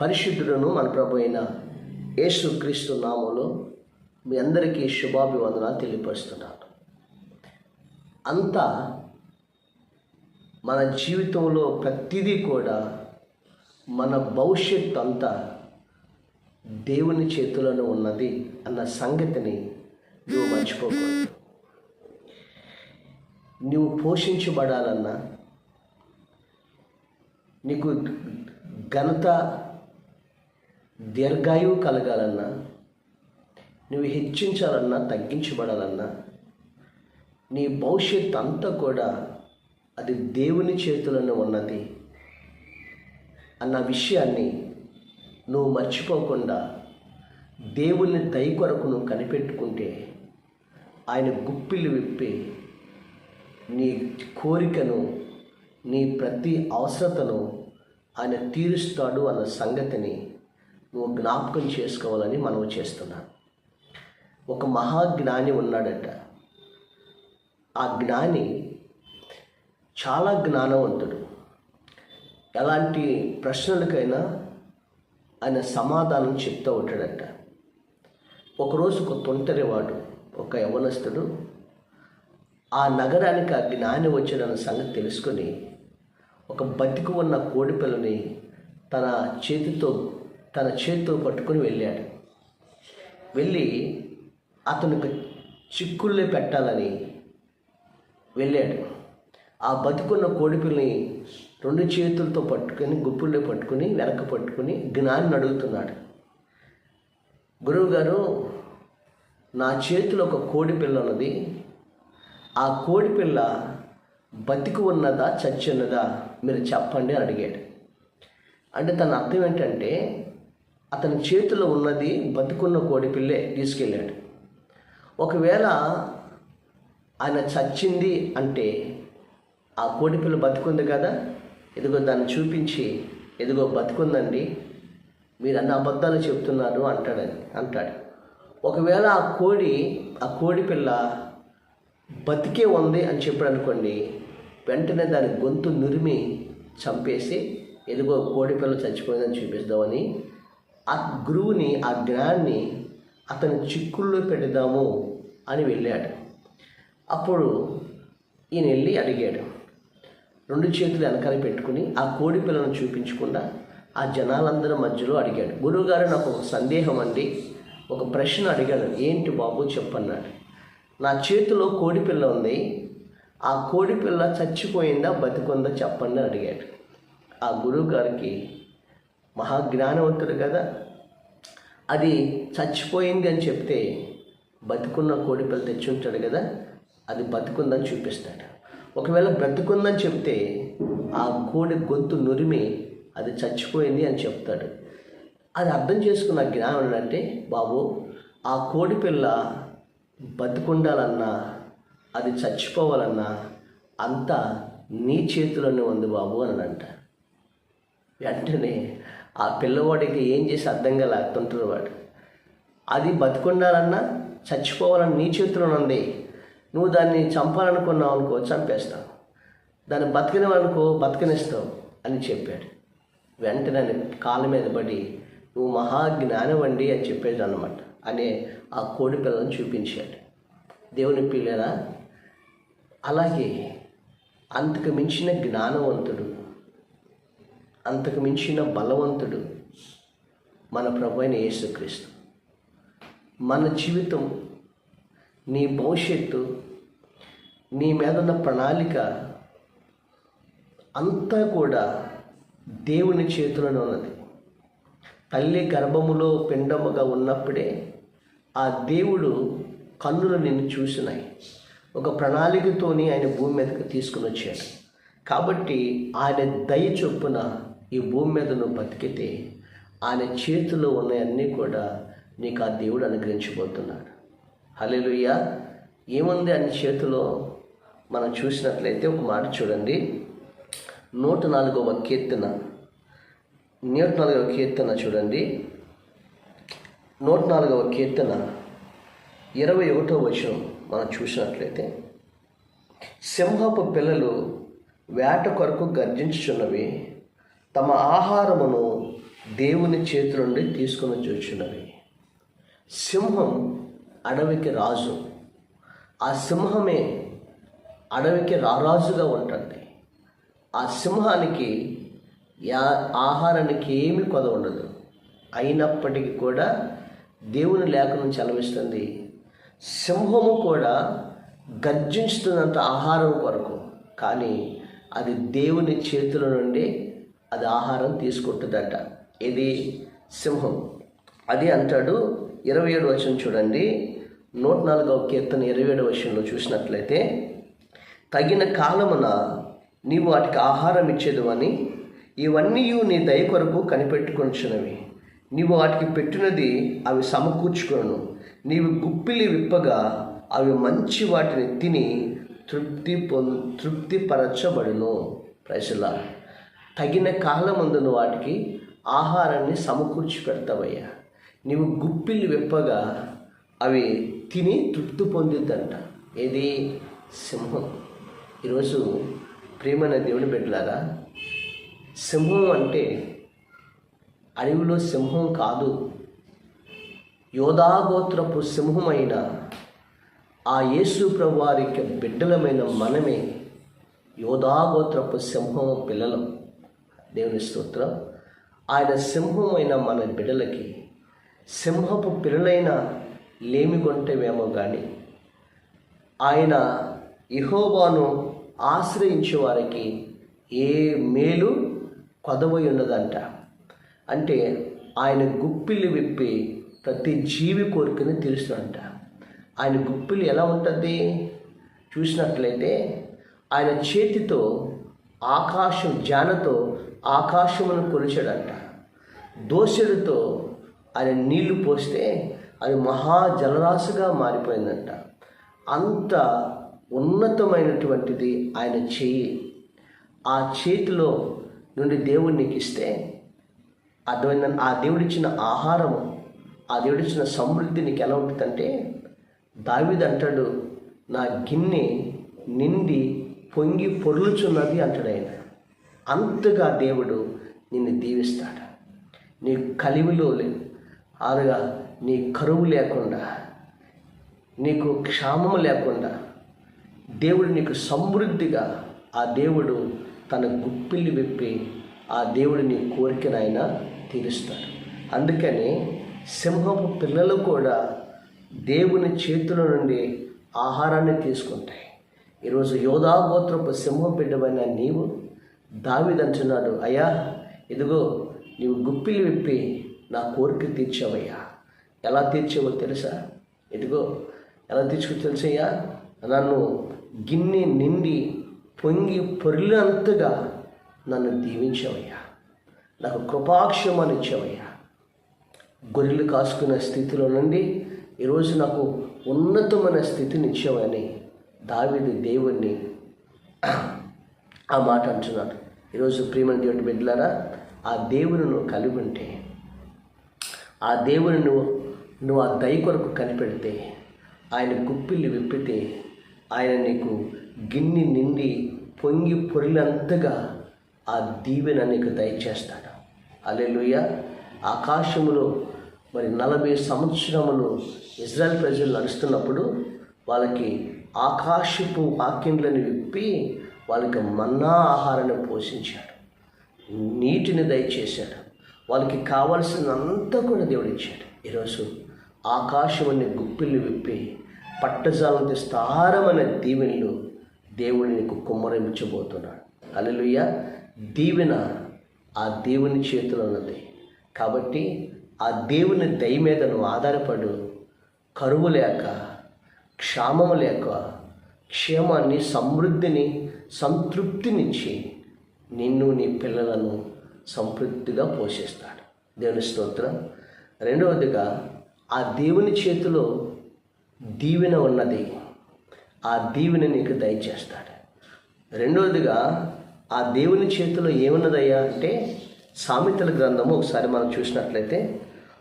పరిశుద్ధులను మన ప్రభు అయిన యేసుక్రీస్తు నామంలో మీ అందరికీ శుభాభివందనాలు తెలియపరుస్తున్నాను. అంతా మన జీవితంలో ప్రతిదీ కూడా మన భవిష్యత్తు అంతా దేవుని చేతులను ఉన్నది అన్న సంగతిని నువ్వు మర్చిపోకూడదు. నువ్వు పోషించబడాలన్నా నీకు ఘనత దీర్ఘాయువు కలగాలన్నా నువ్వు హెచ్చించాలన్నా తగ్గించబడాలన్నా నీ భవిష్యత్ అంతా కూడా అది దేవుని చేతులను ఉన్నది అన్న విషయాన్ని నువ్వు మర్చిపోకుండా దేవుని దయ కొరకు నువ్వు కనిపెట్టుకుంటే ఆయన గుప్పిలు విప్పి నీ కోరికను నీ ప్రతి అవసరతను ఆయన తీరుస్తాడు అన్న సంగతిని నువ్వు జ్ఞాపకం చేసుకోవాలని మనం చేస్తున్నాను ఒక మహాజ్ఞాని ఉన్నాడట. ఆ జ్ఞాని చాలా జ్ఞానవంతుడు. ఎలాంటి ప్రశ్నలకైనా ఆయన సమాధానం చెప్తూ ఉంటాడట. ఒకరోజు ఒక తొంటరివాడు ఒక యవనస్తుడు ఆ నగరానికి ఆ జ్ఞాని వచ్చాడన్న సంగతి తెలుసుకొని ఒక బతికి ఉన్న కోడిపిల్లని తన చేతితో తన చేతితో పట్టుకొని వెళ్ళాడు. వెళ్ళి అతనికి చిక్కుళ్ళే పెట్టాలని వెళ్ళాడు. ఆ బతుకున్న కోడిపిల్లని రెండు చేతులతో పట్టుకొని గుప్పుల్లో పట్టుకొని వెనక పట్టుకుని జ్ఞాని అడుగుతున్నాడు. గురువుగారు నా చేతిలో ఒక కోడి పిల్ల ఉన్నది. ఆ కోడి పిల్ల బతికి ఉన్నదా చచ్చి ఉన్నదా మీరు చెప్పండి అని అడిగాడు. అంటే తన అర్థం ఏంటంటే అతని చేతిలో ఉన్నది బతుకున్న కోడి పిల్లే తీసుకెళ్ళాడు. ఒకవేళ ఆయన చచ్చింది అంటే ఆ కోడి పిల్ల బతుకుంది కదా? ఇదిగో దాన్ని చూపించి ఇదిగో బతుకుందండి మీరు అన్ని అబద్ధాలు చెప్తున్నారు అంటాడని అంటాడు. ఒకవేళ ఆ కోడి ఆ కోడి పిల్ల బతికే ఉంది అని చెప్పాడు అనుకోండి వెంటనే దాని గొంతు నురిమి చంపేసి ఎదుగో కోడి పిల్ల చచ్చిపోయిందని చూపిస్తామని ఆ గురువుని ఆ జ్ఞాన్ని అతని చిక్కుల్లో పెడదాము అని వెళ్ళాడు. అప్పుడు ఈయన వెళ్ళి అడిగాడు. రెండు చేతులు వెనకాల పెట్టుకుని ఆ కోడి పిల్లను చూపించకుండా ఆ జనాలందరి మధ్యలో అడిగాడు. గురువుగారు నాకు ఒక సందేహం అండి. ఒక ప్రశ్న అడిగాడు. ఏంటి బాబు? చెప్పన్నాడు. నా చేతిలో కోడి పిల్ల ఉంది. ఆ కోడి పిల్ల చచ్చిపోయిందా బతికుందా చెప్పండి అడిగాడు. ఆ గురువు గారికి మహాజ్ఞానవంతుడు కదా. అది చచ్చిపోయింది అని చెప్తే బతుకున్న కోడిపిల్ల తెచ్చి ఉంటాడు కదా అది బతుకుందని చూపిస్తాడు. ఒకవేళ బ్రతుకుందని చెప్తే ఆ కోడి గొంతు నురిమి అది చచ్చిపోయింది అని చెప్తాడు. అది అర్థం చేసుకున్న జ్ఞానం అంటే బాబు ఆ కోడి పిల్ల బతుకుండాలన్నా అది చచ్చిపోవాలన్నా అంతా నీ చేతిలోనే ఉంది బాబు అని అంట వెంటనే ఆ పిల్లవాడికి ఏం చేసి అర్థం కలగుతుంటారు వాడు. అది బతుకుండాలన్నా చచ్చిపోవాలని నీ చేతిలో ఉంది. నువ్వు దాన్ని చంపాలనుకున్నావు అనుకో చంపేస్తావు దాన్ని బతికినవనుకో బతికనిస్తావు అని చెప్పాడు. వెంటనే కాళ్ళ మీద పడి నువ్వు మహాజ్ఞానవండి అని చెప్పేది అనమాట అనే ఆ కోడి పిల్లను చూపించాడు. దేవుని పిల్లరా అలాగే అంతకు మించిన జ్ఞానవంతుడు అంతకు మించిన బలవంతుడు మన ప్రభు అయిన యేసుక్రీస్తు. మన జీవితం నీ భవిష్యత్తు నీ మీద ఉన్న ప్రణాళిక అంతా కూడా దేవుని చేతిలోనే ఉన్నది. తల్లి గర్భములో పిండముగా ఉన్నప్పుడే ఆ దేవుడు కన్నులు నిన్ను చూసినాయి. ఒక ప్రణాళికతోని ఆయన భూమి మీదకి తీసుకుని వచ్చాడు. కాబట్టి ఆయన దయ చొప్పున ఈ భూమి మీద నువ్వు బతికితే ఆయన చేతిలో ఉన్నాయన్నీ కూడా నీకు ఆ దేవుడు అనుగ్రహించబోతున్నాడు. హల్లెలూయా. ఏముంది ఆయన చేతిలో? మనం చూసినట్లయితే ఒక మాట చూడండి. నూట నాలుగవ కీర్తన. నూట నాలుగవ కీర్తన చూడండి. నూట నాలుగవ కీర్తన ఇరవై ఒకటో వచనం మనం చూసినట్లయితే సింహపు పిల్లలు వేట కొరకు గర్జించుచున్నవి తమ ఆహారమును దేవుని చేతుల నుండి తీసుకొని చూచున్నవి సింహం అడవికి రాజు. ఆ సింహమే అడవికి రారాజుగా ఉంటుంది. ఆ సింహానికి యా ఆహారానికి ఏమి కొద ఉండదు. అయినప్పటికీ కూడా దేవుని లేఖను చలవిస్తుంది సింహము కూడా గర్జించుతున్నంత ఆహారం కొరకు కానీ అది దేవుని చేతుల నుండి అది ఆహారం తీసుకుంటుందట. ఇది సింహం. అది అంటాడు ఇరవై ఏడు వచ్చిన చూడండి. నూట నాలుగవ కీర్తన ఇరవై ఏడు వర్షంలో చూసినట్లయితే తగిన కాలమున నీవు వాటికి ఆహారం ఇచ్చేదు అని ఇవన్నీ నీ దయ కొరకు కనిపెట్టుకొనిచ్చినవి నీవు వాటికి పెట్టినది అవి సమకూర్చుకును నీవు గుప్పిలి విప్పగా అవి మంచి వాటిని తిని తృప్తి పొందు తృప్తిపరచబడును. ప్రజల తగిన కాలమందున వాటికి ఆహారాన్ని సమకూర్చి పెడతావయ్యా. నీవు గుప్పిల్లు విప్పగా అవి తిని తృప్తి పొందిద్దంట. ఏది? సింహం. ఈరోజు ప్రేమైన దేవుని బిడ్డలారా సింహం అంటే అడవిలో సింహం కాదు. యోధాగోత్రపు సింహమైన ఆ యేసు ప్రభు వారికి బిడ్డలమైన మనమే యోధాగోత్రపు సింహం పిల్లలం. దేవుని స్తోత్రం. ఆయన సింహమైన మన బిడ్డలకి సింహపు పిల్లలైన లేమి కొంటేమేమో కానీ ఆయన ఇహోబాను ఆశ్రయించే వారికి ఏ మేలు కొదవై ఉన్నదంట. అంటే ఆయన గుప్పిలు విప్పి ప్రతి జీవి కోరికని తీరుస్తుందంట. ఆయన గుప్పిలు ఎలా ఉంటుంది? చూసినట్లయితే ఆయన చేతితో ఆకాశం జానతో ఆకాశమును కొలిచాడంట. దోసెలతో ఆయన నీళ్ళు పోస్తే అది మహా జలరాశిగా మారిపోయిందంట. అంత ఉన్నతమైనటువంటిది ఆయన చేయి. ఆ చేతిలో నుండి దేవుడు నీకు ఇస్తే అర్థమైన ఆ దేవుడిచ్చిన ఆహారము ఆ దేవుడిచ్చిన సమృద్ధి నీకు ఎలా ఉంటుందంటే దావిదంటాడు నా గిన్నె నిండి పొంగి పొర్లుచున్నది అంటాడు ఆయన అంతగా దేవుడు నిన్ను దీవిస్తాడు. నీ కలివిలో ఆరుగా నీ కరువు లేకుండా నీకు క్షామము లేకుండా దేవుడు నీకు సమృద్ధిగా ఆ దేవుడు తన గుప్పిల్లి విప్పి ఆ దేవుడు నీ కోరికనైనా తీరుస్తాడు. అందుకని సింహపు పిల్లలు కూడా దేవుని చేతుల నుండి ఆహారాన్ని తీసుకుంటాయి. ఈరోజు యోధాగోత్రపు సింహం బిడ్డమైన నీవు దావిదంటున్నాడు అయ్యా ఇదిగో నీవు గుప్పిలు విప్పి నా కోరిక తీర్చావయ్యా. ఎలా తీర్చావో తెలుసా? ఇదిగో ఎలా తీర్చుకో తెలుసయ్యా? నన్ను గిన్నె నిండి పొంగి పొరిలంతగా నన్ను దీవించావయ్యా. నాకు కృపాక్షమాన్ని ఇచ్చావయ్యా. గొర్రెలు కాసుకునే స్థితిలో నుండి ఈరోజు నాకు ఉన్నతమైన స్థితిని ఇచ్చావని దావిది దేవుణ్ణి ఆ మాట అంటున్నాడు. ఈరోజు ప్రియమైన దేవుడి బిడ్డలారా ఆ దేవుని నువ్వు కలిగి ఉంటే ఆ దేవుని నువ్వు నువ్వు ఆ దయ కొరకు కనిపెడితే ఆయన గుప్పిల్ని విప్పితే ఆయన నీకు గిన్ని నిండి పొంగి పొరిలంతగా ఆ దీవెన నీకు దయచేస్తాడు. అలెలుయ ఆకాశములో మరి నలభై సంవత్సరములు ఇజ్రాయెల్ ప్రజలు నడుస్తున్నప్పుడు వాళ్ళకి ఆకాశపు వాక్యములను విప్పి వాళ్ళకి మన్నా ఆహారాన్ని పోషించాడు. నీటిని దయచేశాడు. వాళ్ళకి కావలసినంతా కూడా దేవుడు ఇచ్చాడు ఈరోజు ఆకాశమని గుప్పిల్ని విప్పి పట్టజాలం స్థారమైన దీవెనలు దేవుడు నీకు కుమ్మరించబోతున్నాడు. అలలుయ్య దీవెన ఆ దేవుని చేతిలో ఉన్నది. కాబట్టి ఆ దేవుని దయ మీద నువ్వు ఆధారపడు కరువు లేక క్షామము లేక క్షేమాన్ని సమృద్ధిని సంతృప్తినిచ్చి నిన్ను నీ పిల్లలను సంతృప్తిగా పోషిస్తాడు. దేవుని స్తోత్రం. రెండవదిగా ఆ దేవుని చేతిలో దీవెన ఉన్నది. ఆ దీవెన నీకు దయచేస్తాడు. రెండవదిగా ఆ దేవుని చేతిలో ఏమున్నదయ్యా అంటే సామెతల గ్రంథము. ఒకసారి మనం చూసినట్లయితే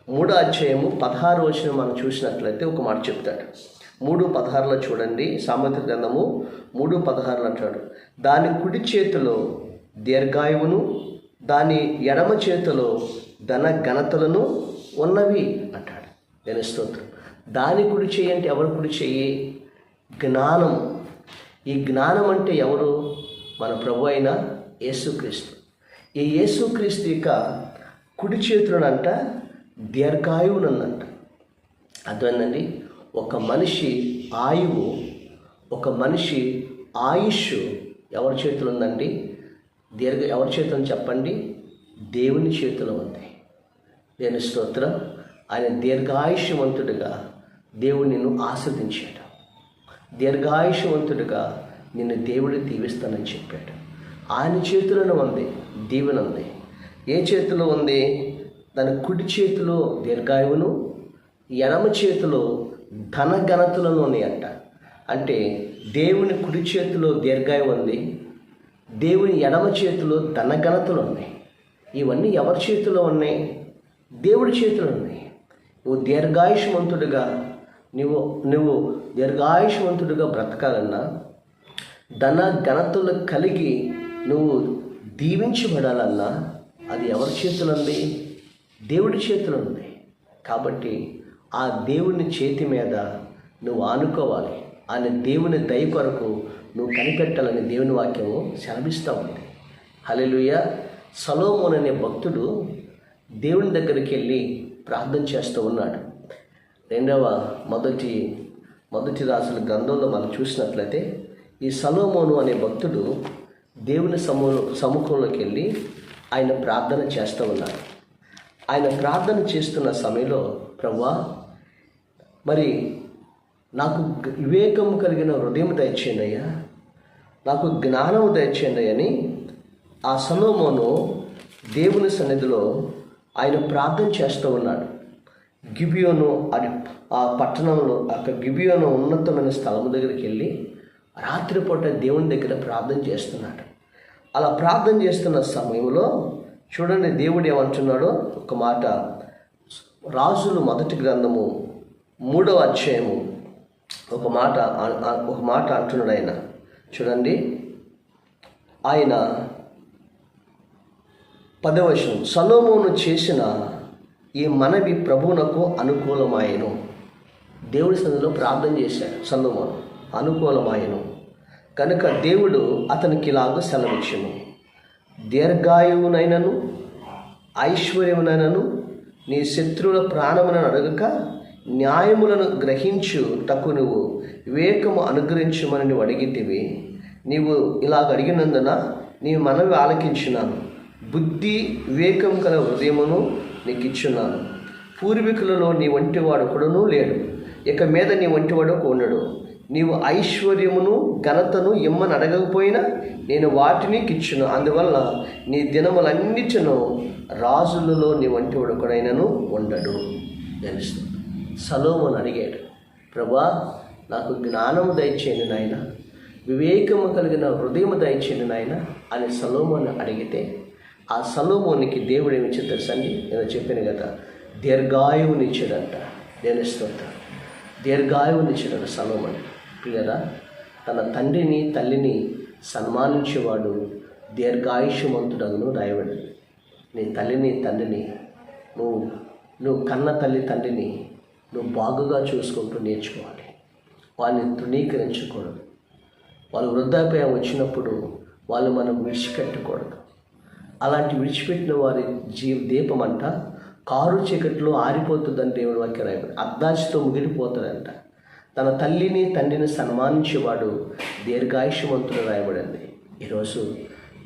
మూడో అధ్యాయము పదహారు వచ్చిన మనం చూసినట్లయితే ఒక మాట చెప్తాడు. మూడు పదహారులో చూడండి సామెతల గ్రంథము మూడు పదహారులు అంటాడు. దాని కుడి చేతిలో దీర్ఘాయువును దాని ఎడమ చేతిలో ధన ఘనతలను ఉన్నవి అంటాడు. నేను స్తోత్రం. దాని కుడి చేయి అంటే ఎవరు కుడి చెయ్యి జ్ఞానం. ఈ జ్ఞానం అంటే ఎవరు? మన ప్రభు అయిన యేసుక్రీస్తు. ఈ యేసుక్రీస్తు యొక్క కుడి చేతులనంట దీర్ఘాయువునందంట అర్థమైందండి? ఒక మనిషి ఆయువు ఒక మనిషి ఆయుష్ ఎవరి చేతిలో ఉందండి? దీర్ఘ ఎవరి చేతిలో చెప్పండి? దేవుని చేతిలో ఉంది. దేని స్తోత్రం. ఆయన దీర్ఘాయుష్యవంతుడిగా దేవుడు నిన్ను ఆస్వాదించాడు. దీర్ఘాయుష్యవంతుడిగా నిన్ను దేవుడు దీవిస్తానని చెప్పాడు. ఆయన చేతిలోనే ఉంది దీవెన ఉంది. ఏ చేతిలో ఉంది? తన కుడి చేతిలో దీర్ఘాయువును ఎడమ చేతిలో ధన ఘనతలను అంట. అంటే దేవుని కుడి చేతిలో దీర్ఘాయువు ఉంది దేవుని ఎడమ చేతిలో ధన ఘనతలు ఉన్నాయి. ఇవన్నీ ఎవరి చేతిలో ఉన్నాయి? దేవుడి చేతిలో ఉన్నాయి. నువ్వు దీర్ఘాయుషవంతుడిగా నువ్వు నువ్వు దీర్ఘాయుషవంతుడిగా బ్రతకాలన్నా ధన ఘనతలు కలిగి నువ్వు దీవించబడాలన్నా అది ఎవరి చేతిలో ఉంది? దేవుడి చేతిలో ఉంది. కాబట్టి ఆ దేవుని చేతి మీద నువ్వు ఆనుకోవాలి. ఆయన దేవుని దయ కొరకు నువ్వు కనిపెట్టాలని దేవుని వాక్యము శ్రమిస్తూ ఉంది. హలెలుయ సలోమోన్ అనే భక్తుడు దేవుని దగ్గరికి వెళ్ళి ప్రార్థన చేస్తూ ఉన్నాడు. రెండవ మొదటి మొదటి రాసుల గ్రంథంలో మనం చూసినట్లయితే ఈ సలోమోను అనే భక్తుడు దేవుని సమూ సముఖంలోకి వెళ్ళి ఆయన ప్రార్థన చేస్తూ ఉన్నాడు. ఆయన ప్రార్థన చేస్తున్న సమయంలో ప్రవ్వా మరి నాకు వివేకము కలిగిన హృదయం దయచేయండి అయ్యా. నాకు జ్ఞానము దయచేయండి అని ఆ సలోమోను దేవుని సన్నిధిలో ఆయన ప్రార్థన చేస్తూ ఉన్నాడు. గిబియోను అది ఆ పట్టణంలో అక్కడ గిబియోను ఉన్నతమైన స్థలం దగ్గరికి వెళ్ళి రాత్రిపూట దేవుని దగ్గర ప్రార్థన చేస్తున్నాడు. అలా ప్రార్థన చేస్తున్న సమయంలో చూడండి దేవుడు ఏమంటున్నాడో? ఒక మాట రాజులు మొదటి గ్రంథము మూడవ అధ్యాయము. ఒక మాట ఒక మాట అంటున్నాడు ఆయన. చూడండి. ఆయన పదవశం సలోమోను చేసిన ఈ మనవి ప్రభువునకు అనుకూలమాయను. దేవుడి సన్నిధిలో ప్రార్థన చేశాడు సలోమోను. అనుకూలమాయను. కనుక దేవుడు అతనికి ఇలాగ సెలవిచ్చును. దీర్ఘాయువునైనను ఐశ్వర్యమునైనను నీ శత్రువుల ప్రాణమునను అడగక న్యాయములను గ్రహించు తక్కువ నువ్వు వివేకము అనుగ్రహించమని నువ్వు అడిగితివి. నీవు ఇలాగ అడిగినందున నీ మనవి ఆలకించున్నాను. బుద్ధి వివేకం గల హృదయమును నీకు ఇచ్చున్నాను పూర్వీకులలో నీ వంటివాడు కూడాను లేడు. ఇక మీద నీ వంటివాడు ఉండడు. నీవు ఐశ్వర్యమును ఘనతను ఇమ్మని అడగకపోయినా నేను వాటిని కిచ్చును. అందువల్ల నీ దినములన్నిటిను రాజులలో నీ వంటి ఒకడైనను ఉండడు. తెలుస్తుంది సలోమని అడిగాడు ప్రభా నాకు జ్ఞానము దయచేయండి నాయన వివేకము కలిగిన హృదయము దయచేయండి నాయన అని సలోమును అడిగితే ఆ సలోమోనికి దేవుడు ఏమి ఇచ్చి తెలుసండి నేను చెప్పాను కదా దీర్ఘాయువునిచ్చాడంట నేను స్తోత్రం. దీర్ఘాయువునిచ్చాడు సలోమని. ప్రియరా తన తండ్రిని తల్లిని సన్మానించేవాడు దీర్ఘాయుష్యమంతుడను రాయబడి నీ తల్లిని తండ్రిని నువ్వు నువ్వు కన్న తల్లి తండ్రిని నువ్వు బాగుగా చూసుకుంటూ నేర్చుకోవాలి. వాళ్ళని తృణీకరించకూడదు. వాళ్ళు వృద్ధాప్యం వచ్చినప్పుడు వాళ్ళు మనం విడిచిపెట్టకూడదు. అలాంటి విడిచిపెట్టిన వారి జీవ దీపం అంట కారు చీకట్లో ఆరిపోతుందని దేవుని వాక్యం రాయబడి అర్ధాశతో ముగిలిపోతాడంట తన తల్లిని తండ్రిని సన్మానించేవాడు దీర్ఘాయుష్యవంతుడు రాయబడింది. ఈరోజు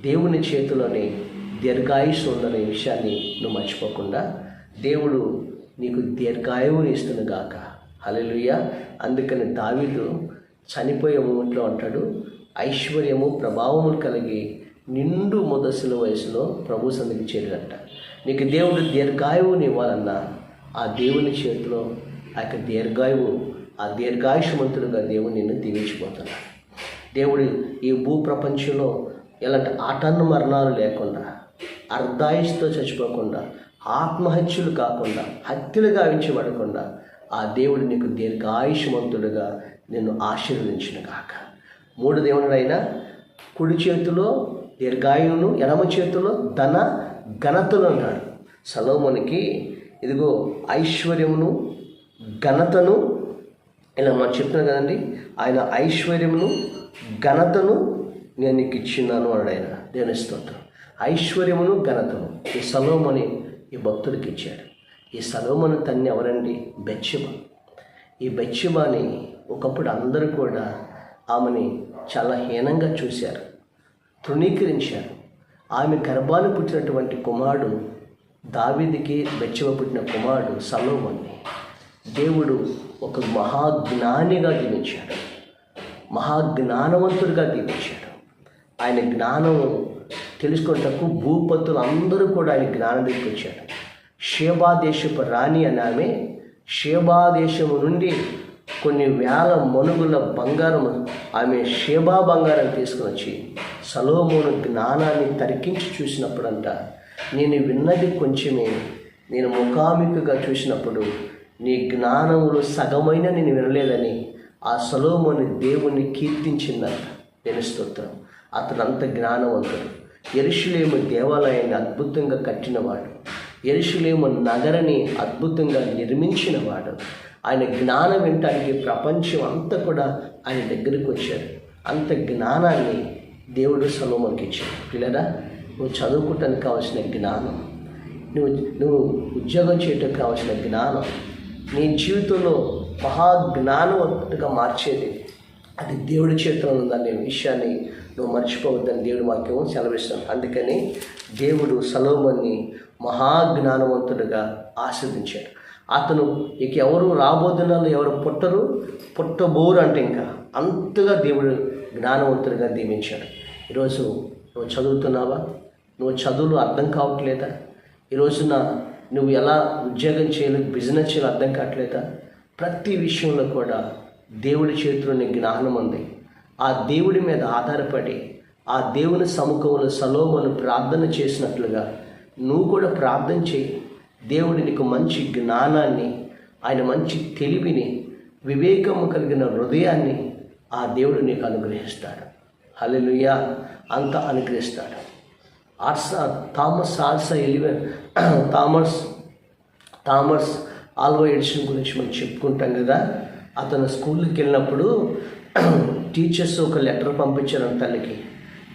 దేవుని చేతిలోని దీర్ఘాయుష్ ఉందనే విషయాన్ని నువ్వు మర్చిపోకుండా దేవుడు నీకు దీర్ఘాయువుని ఇస్తుంది గాక. హల్లెలూయా. అందుకని దావీదు చనిపోయే మూమెంట్లో అంటాడు ఐశ్వర్యము ప్రభావము కలిగి నిండు మొదసిన వయసులో ప్రభు సందికి చేరినట్ట నీకు దేవుడు దీర్ఘాయువుని ఇవ్వాలన్నా ఆ దేవుని చేతిలో ఆ యొక్క దీర్ఘాయువు ఆ దీర్ఘాయుషమంతుడుగా దేవుడు నిన్ను దీవించిపోతున్నాడు దేవుడు ఈ భూ ప్రపంచంలో ఎలాంటి ఆటన్న మరణాలు లేకుండా అర్ధాయుష్తో చచ్చిపోకుండా ఆత్మహత్యలు కాకుండా హత్యలు గావించబడకుండా ఆ దేవుడు నీకు దీర్ఘాయుషమంతుడుగా నిన్ను ఆశీర్వదించిన కాక మూడు దేవుడైనా కుడి చేతిలో దీర్ఘాయువును ఎడమ చేతిలో ధన ఘనతలు అన్నాడు. సలోమునికి ఇదిగో ఐశ్వర్యమును ఘనతను ఇలా మనం చెప్తున్నాం కదండి ఆయన ఐశ్వర్యమును ఘనతను నేను నీకు ఇచ్చినాను అన్నాడు ఆయన. దేవుని స్తోత్రం. ఐశ్వర్యమును ఘనతను. ఈ సలోమని ఈ భక్తుడికి ఇచ్చాడు. ఈ సలోమను తన్ని ఎవరండి? బెచ్చబ ఈ బెచ్చబాని ఒకప్పుడు అందరూ కూడా ఆమెని చాలా హీనంగా చూశారు. తృణీకరించారు. ఆమె గర్భాలు పుట్టినటువంటి కుమారుడు దావిదికి బెచ్చవ పుట్టిన కుమారుడు సలోమన్ని దేవుడు ఒక మహాజ్ఞానిగా దీవించాడు. మహాజ్ఞానవంతుడిగా దీవించాడు. ఆయన జ్ఞానం తెలుసుకుంటకు భూపతులు అందరూ కూడా ఆయన జ్ఞానం తీసుకొచ్చాడు షేబా దేశపు రాణి అని ఆమె షేబాదేశము నుండి కొన్ని వేల మనుగుల బంగారం ఆమె షేబా బంగారం తీసుకుని వచ్చి సలోమోను జ్ఞానాన్ని తరికించి చూసినప్పుడంట నేను విన్నది కొంచెమే నేను ముఖాముఖిగా చూసినప్పుడు నీ జ్ఞానములు సగమైన నేను వినలేదని ఆ సలోమోని దేవుణ్ణి కీర్తించిందంట. నేను స్తోత్రం. అతను అంత జ్ఞానవంతుడు. ఎరుషులేము దేవాలయాన్ని అద్భుతంగా కట్టినవాడు. ఎరుషులేము నగరని అద్భుతంగా నిర్మించినవాడు. ఆయన జ్ఞానం వింటానికి ప్రపంచం అంతా కూడా ఆయన దగ్గరికి వచ్చారు. అంత జ్ఞానాన్ని దేవుడు సలోమోనికి ఇచ్చాడు. పిల్లరా నువ్వు చదువుకోవటానికి కావాల్సిన జ్ఞానం నువ్వు నువ్వు ఉద్యోగం చేయటం కావాల్సిన జ్ఞానం నీ జీవితంలో మహా జ్ఞానవంతుడిగా మార్చేది అది దేవుడి చేతిలో ఉందనే విషయాన్ని నువ్వు మర్చిపోవద్దని దేవుడు వాక్యం సెలవిస్తాను అందుకని దేవుడు సలోమన్ని మహాజ్ఞానవంతుడిగా ఆస్వాదించాడు అతను ఇక ఎవరు రాబోతున్నారు ఎవరు పుట్టరు? పుట్టబోరు అంటే ఇంకా అంతగా దేవుడు జ్ఞానవంతుడిగా దీవించాడు. ఈరోజు నువ్వు చదువుతున్నావా? నువ్వు చదువులు అర్థం కావట్లేదా? ఈ రోజున నువ్వు ఎలా ఉద్యోగం చేయాలి బిజినెస్ చేయాలి అర్థం కావట్లేదా? ప్రతి విషయంలో కూడా దేవుడి చేతిలోని జ్ఞానం ఉంది. ఆ దేవుడి మీద ఆధారపడి ఆ దేవుని సముఖంలో సలోమను ప్రార్థన చేసినట్లుగా నువ్వు కూడా ప్రార్థన చేయి. దేవుడి నీకు మంచి జ్ఞానాన్ని ఆయన మంచి తెలివిని వివేకము కలిగిన హృదయాన్ని ఆ దేవుడు నీకు అనుగ్రహిస్తాడు. హల్లెలూయా. అంత అనుగ్రహిస్తాడు. ఆర్సా థామస్ ఆల్సా ఎలివెన్ థామస్ థామస్ ఆల్వో ఎడిషన్ గురించి మనం చెప్పుకుంటాం కదా. అతను స్కూల్కి వెళ్ళినప్పుడు టీచర్స్ ఒక లెటర్ పంపించారు తల్లికి.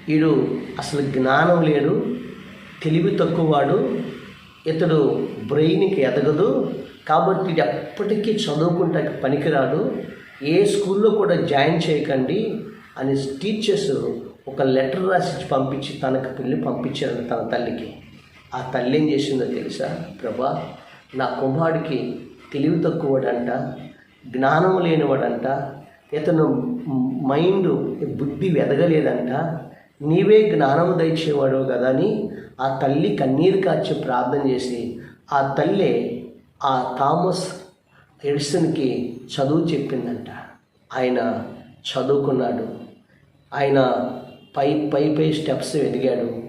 వీడు అసలు జ్ఞానం లేడు తెలివి తక్కువవాడు ఇతడు బ్రెయిన్కి ఎదగదు కాబట్టి ఇది ఎప్పటికీ చదువుకుంటానికి పనికిరాడు ఏ స్కూల్లో కూడా జాయిన్ చేయకండి అని టీచర్స్ ఒక లెటర్ రాసి పంపించి తనకు పిల్లి పంపించారు తన తల్లికి. ఆ తల్లి ఏం చేసిందో తెలుసా? ప్రభా నా కుమారుడికి తెలివి తక్కువడంట జ్ఞానం లేనివాడంట ఇతను మైండ్ బుద్ధి వెదగలేదంట. నీవే జ్ఞానం దయచేవాడు కదా అని ఆ తల్లి కన్నీరు కాచి ప్రార్థన చేసి ఆ తల్లి ఆ థామస్ ఎడిసన్కి చదువు చెప్పిందంట. ఆయన చదువుకున్నాడు. ఆయన పై పై పై స్టెప్స్ ఎదిగాడు.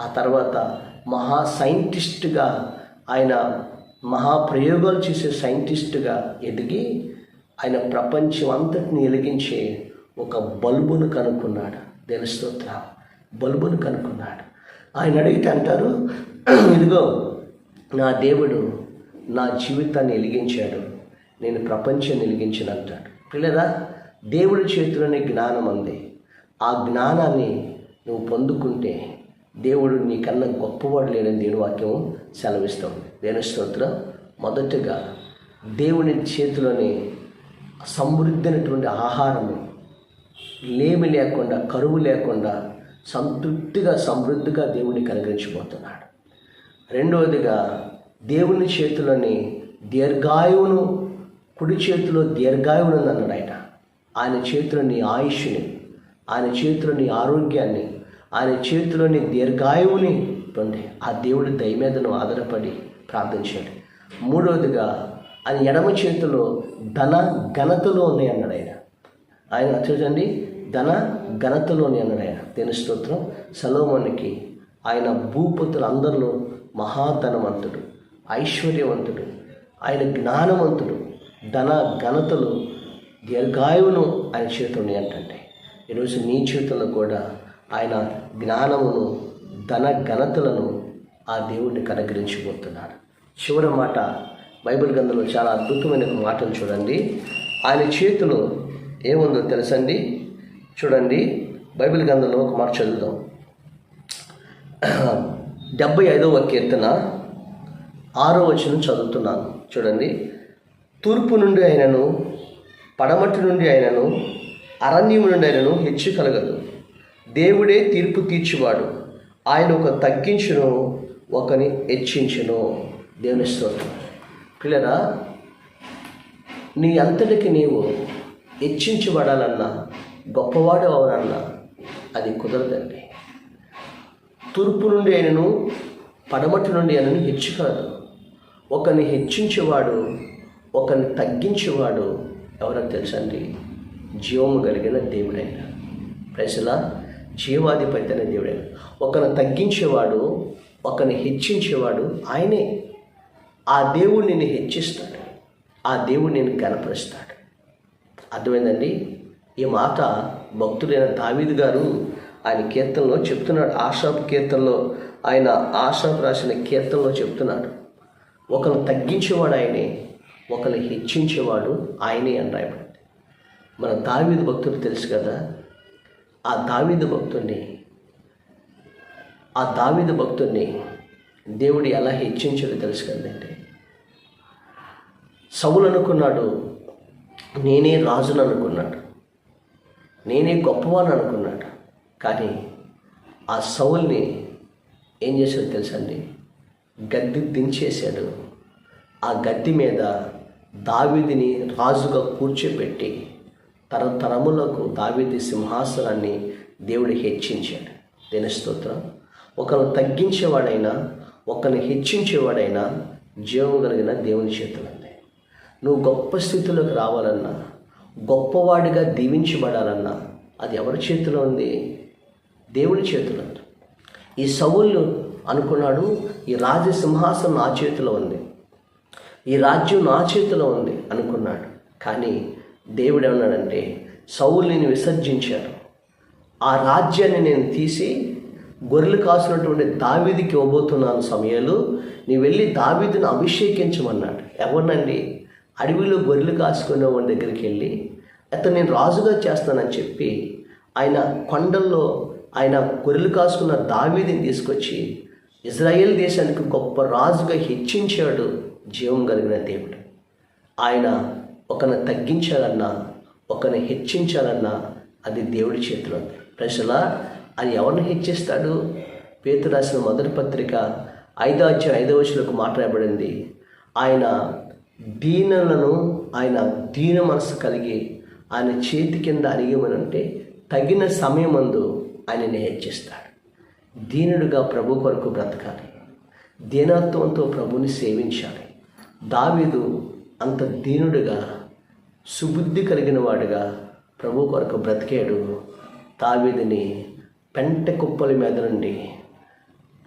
ఆ తర్వాత మహా సైంటిస్ట్గా ఆయన మహా ప్రయోగాలు చేసే సైంటిస్ట్గా ఎదిగి ఆయన ప్రపంచం అంతటిని వెలిగించే ఒక బల్బును కనుక్కున్నాడు. దేని స్తోత్ర బల్బును కనుక్కున్నాడు. ఆయన అడిగితే అంటారు ఇదిగో నా దేవుడు నా జీవితాన్ని వెలిగించాడు. నేను ప్రపంచాన్ని వెలిగించను అంటాడు. పిల్లరా దేవుడి చేతిలోనే జ్ఞానం ఉంది. ఆ జ్ఞానాన్ని నువ్వు పొందుకుంటే దేవుడు నీకన్నా గొప్పవాడు లేడని దేవుడు వాక్యం సెలవిస్తాం దేని స్తోత్రం. మొదటగా దేవుని చేతిలోనే సమృద్ధి అయినటువంటి ఆహారము లేమి లేకుండా కరువు లేకుండా సంతృప్తిగా సమృద్ధిగా దేవుడిని కలిగించిపోతున్నాడు రెండవదిగా దేవుని చేతిలోని దీర్ఘాయువును కుడి చేతిలో దీర్ఘాయువును అన్నాడు ఆయన. ఆయన చేతిలోని ఆయుష్ని ఆయన చేతిలోని ఆరోగ్యాన్ని ఆయన చేతిలోని దీర్ఘాయువుని పొంది ఆ దేవుడి దయ మీద నువ్వు ఆధారపడి ప్రార్థించాడు మూడవదిగా అది ఎడమ చేతిలో ధన ఘనతలో ఉన్నాయి అన్నాడు ఆయన. ఆయన చూడండి ధన ఘనతలోని అన్నాడు ఆయన. దేని స్తోత్రం. సలోమోనికి ఆయన భూపతులు అందరిలో మహాధనవంతుడు ఐశ్వర్యవంతుడు ఆయన జ్ఞానవంతుడు ధన ఘనతలు దీర్ఘాయువును ఆయన చేతులు ఉన్నాయి ఈరోజు నీ చేతుల్లో కూడా ఆయన జ్ఞానమును ధన ఘనతలను ఆ దేవుడిని కనగరించబోతున్నాడు. చివరి మాట బైబిల్ గ్రంథంలో చాలా అద్భుతమైన ఒక మాటలు చూడండి. ఆయన చేతిలో ఏముందో తెలుసండి? చూడండి బైబిల్ గ్రంథంలో ఒక మాట చదువుదాం. డెబ్బై ఐదవ కీర్తన ఆరో వచనం చదువుతున్నాను. చూడండి తూర్పు నుండి అయినను పడమటి నుండి అయినను అరణ్యము నుండి అయినను హెచ్చు కలగదు. దేవుడే తీర్పు తీర్చువాడు. ఆయన ఒక తగ్గించును ఒకని హెచ్చించును. దేవుని స్తోత్రం. క్లియరా నీ అంతటికి నీవు హెచ్చించబడాలన్నా గొప్పవాడు అవనన్నా అది కుదరదండి. తూర్పు నుండి అయినను పడమటి నుండి అయినను హెచ్చు కాదు. ఒకరిని హెచ్చించేవాడు ఒకరిని తగ్గించేవాడు ఎవరో తెలుసండి? జీవము కలిగిన దేవుడైన. ప్రజల జీవాధిపతి అనే దేవుడైన. ఒకరిని తగ్గించేవాడు ఒకరిని హెచ్చించేవాడు ఆయనే. ఆ దేవుడు నిన్ను హెచ్చిస్తాడు. ఆ దేవుడు నేను గనపరుస్తాడు అర్థమైందండి? ఈ మాట భక్తుడైన దావీదు గారు ఆయన కీర్తనలో చెప్తున్నాడు. ఆశాపు కీర్తనలో ఆయన ఆశాపు రాసిన కీర్తనలో చెప్తున్నాడు. ఒకరు తగ్గించేవాడు ఆయనే ఒకరు హెచ్చించేవాడు ఆయనే అని రాయబడింది. మన దావీదు భక్తుడు తెలుసు కదా ఆ దావీదు భక్తుడిని ఆ దావీదు భక్తుడిని దేవుడు ఎలా హెచ్చించాడో తెలుసు కదండి సౌలు అనుకున్నాడు నేనే రాజును అనుకున్నాడు నేనే గొప్పవాని అనుకున్నాడు కానీ ఆ సౌల్ని ఏం చేశాడో తెలుసండి గద్దె దించేశాడు. ఆ గద్దె మీద దావీదిని రాజుగా కూర్చోబెట్టి తరతరములకు దావీది సింహాసనాన్ని దేవుడు హెచ్చించాడు. దేని స్తోత్రం. ఒకరిని తగ్గించేవాడైనా ఒకరిని హెచ్చించేవాడైనా జీవం కలిగిన దేవుని చేతులు ఉంది నువ్వు గొప్ప స్థితిలోకి రావాలన్నా గొప్పవాడిగా దీవించబడాలన్నా అది ఎవరి చేతిలో ఉంది? దేవుని చేతిలో ఉంది. ఈ సవుళ్ళు అనుకున్నాడు ఈ రాజ సింహాసనం నా చేతిలో ఉంది. ఈ రాజ్యం నా చేతిలో ఉంది అనుకున్నాడు. కానీ దేవుడు ఏమన్నాడంటే సౌల్ని విసర్జించారు. ఆ రాజ్యాన్ని నేను తీసి గొర్రెలు కాసినటువంటి దావీదికి ఇవ్వబోతున్నాను సమయాలు నీ వెళ్ళి దావీదిని అభిషేకించమన్నాడు. ఎవరినండి? అడవిలో గొర్రెలు కాసుకునే వాడి దగ్గరికి వెళ్ళి అతను నేను రాజుగా చేస్తానని చెప్పి ఆయన కొండల్లో ఆయన గొర్రెలు కాసుకున్న దావీదిని తీసుకొచ్చి ఇజ్రాయేల్ దేశానికి గొప్ప రాజుగా హెచ్చించాడు జీవం కలిగిన దేవుడు. ఆయన ఒకరిని తగ్గించాలన్నా ఒకరిని హెచ్చించాలన్నా అది దేవుడి చేతిలో ప్రజల అది ఎవరిని హెచ్చిస్తాడు పేతు రాసిన మొదటి పత్రిక ఐదో అధ్యాయం ఐదో వచ్చులకు మాట్లాడబడింది. ఆయన దీనులను ఆయన దీన మనసు కలిగి ఆయన చేతి కింద అడిగమనంటే తగిన సమయమందు ఆయనని హెచ్చిస్తాడు దీనుడుగా ప్రభు కొరకు బ్రతకాలి. దీనత్వంతో ప్రభుని సేవించాలి. దావీదు అంత దీనుడుగా సుబుద్ధి కలిగిన వాడుగా ప్రభు కొరకు బ్రతికాడు. దావీదిని పెంట కుప్పల మీద నుండి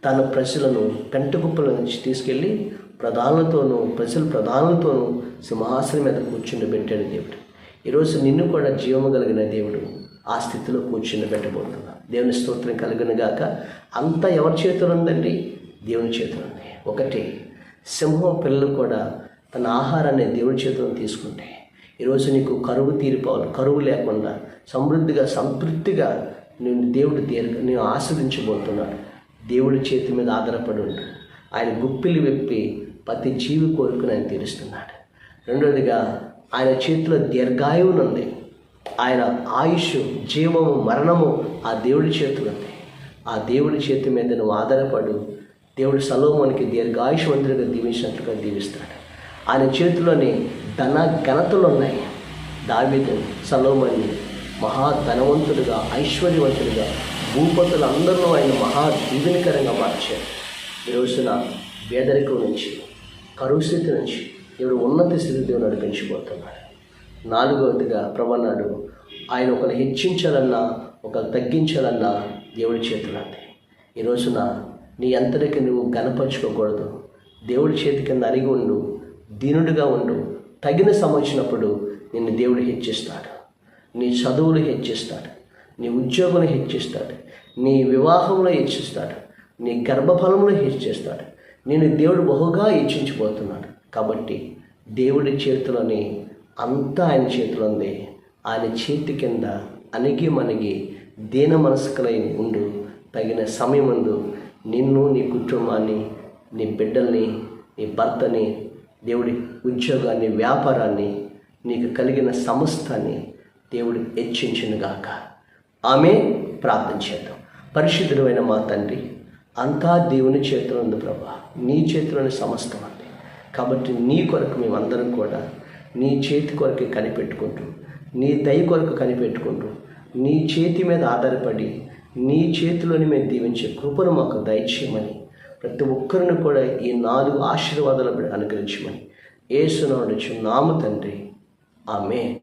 తన ప్రజలను పెంట కుప్పల నుంచి తీసుకెళ్ళి ప్రధానులతోనూ ప్రజల ప్రధానులతోనూ సింహాసనం మీద కూర్చుని పెట్టాడు దేవుడు. ఈరోజు నిన్ను కూడా జీవము కలిగిన దేవుడు ఆ స్థితిలో కూర్చుని పెట్టబోతున్నా దేవుని స్తోత్రం కలిగిన గాక. అంతా ఎవరి చేతులు ఉందండి? దేవుని చేతులు ఉంది. ఒకటి సింహం పిల్లలు కూడా తన ఆహారాన్ని దేవుడి చేతిలో తీసుకుంటే ఈరోజు నీకు కరువు తీరిపోవాలి. కరువు లేకుండా సమృద్ధిగా సంతృప్తిగా నేను దేవుడు దీర్ఘ నేను ఆస్వాదించబోతున్నాడు దేవుడి చేతి మీద ఆధారపడి ఉండు. ఆయన గుప్పిలు విప్పి ప్రతి జీవి కోరికను ఆయన తీరుస్తున్నాడు. రెండవదిగా ఆయన చేతిలో దీర్ఘాయువునుంది ఆయన ఆయుష్ జీవము మరణము ఆ దేవుడి చేతిలో ఉంది. ఆ దేవుడి చేతి మీద నువ్వు ఆధారపడు. దేవుడు సలోమోనికి దీర్ఘాయుషవంతుడిగా దీవించినట్లుగా దీవిస్తాడు. ఆయన చేతిలోని ధన ఘనతలు ఉన్నాయి. దావీదు సలోమని మహా ధనవంతుడిగా ఐశ్వర్యవంతుడిగా భూపతులందరిలో అందరూ ఆయన మహా దీవెనకరంగా మార్చారు. ఈ రోజున పేదరికం నుంచి కరువు స్థితి నుంచి దేవుడు ఉన్నత స్థితి దేవుడు నడిపించబోతున్నాడు. నాలుగవదిగా ప్రవన్నాడు ఆయన ఒకరు హెచ్చించాలన్నా ఒకరు తగ్గించాలన్నా దేవుడి చేతులు ఉంది. ఈ రోజున నీ అంతటికి నువ్వు గనపరుచుకోకూడదు దేవుడి చేతి కింద అరిగి ఉండు దీనుడిగా ఉండు. తగిన వచ్చినప్పుడు నిన్ను దేవుడు హెచ్చిస్తాడు. నీ చదువులు హెచ్చిస్తాడు నీ ఉద్యోగులు హెచ్చిస్తాడు నీ వివాహంలో హెచ్చిస్తాడు నీ గర్భఫలంలో హెచ్చిస్తాడు. నేను దేవుడు బహుగా హెచ్చించిపోతున్నాడు కాబట్టి దేవుడి చేతిలోని అంతా ఆయన చేతిలో ఉంది. ఆయన చేతి కింద అణిగి మణిగి దీన మనస్కులై ఉండు. తగిన సమయమందు నిన్ను నీ కుటుంబాన్ని నీ బిడ్డల్ని నీ భర్తని దేవుడి ఉద్యోగాన్ని వ్యాపారాన్ని నీకు కలిగిన సమస్తాన్ని దేవుడు హెచ్చించునుగాక ఆమె ప్రార్థన చేద్దాం. పరిశుద్ధుడమైన మా తండ్రి అంతా దేవుని చేతిలో ఉంది ప్రభా. నీ చేతిలోని సమస్తం ఉంది కాబట్టి నీ కొరకు మేమందరం కూడా నీ చేతి కొరకే కనిపెట్టుకుంటూ నీ దయ కొరకు కనిపెట్టుకుంటూ నీ చేతి మీద ఆధారపడి నీ చేతిలోని మేము దీవించే కృపను మాకు దయచేయమని ప్రతి ఒక్కరిని కూడా ఈ నాలుగు ఆశీర్వాదాలు అనుగ్రహించమని ఏసునాడు నామ తండ్రి. ఆమె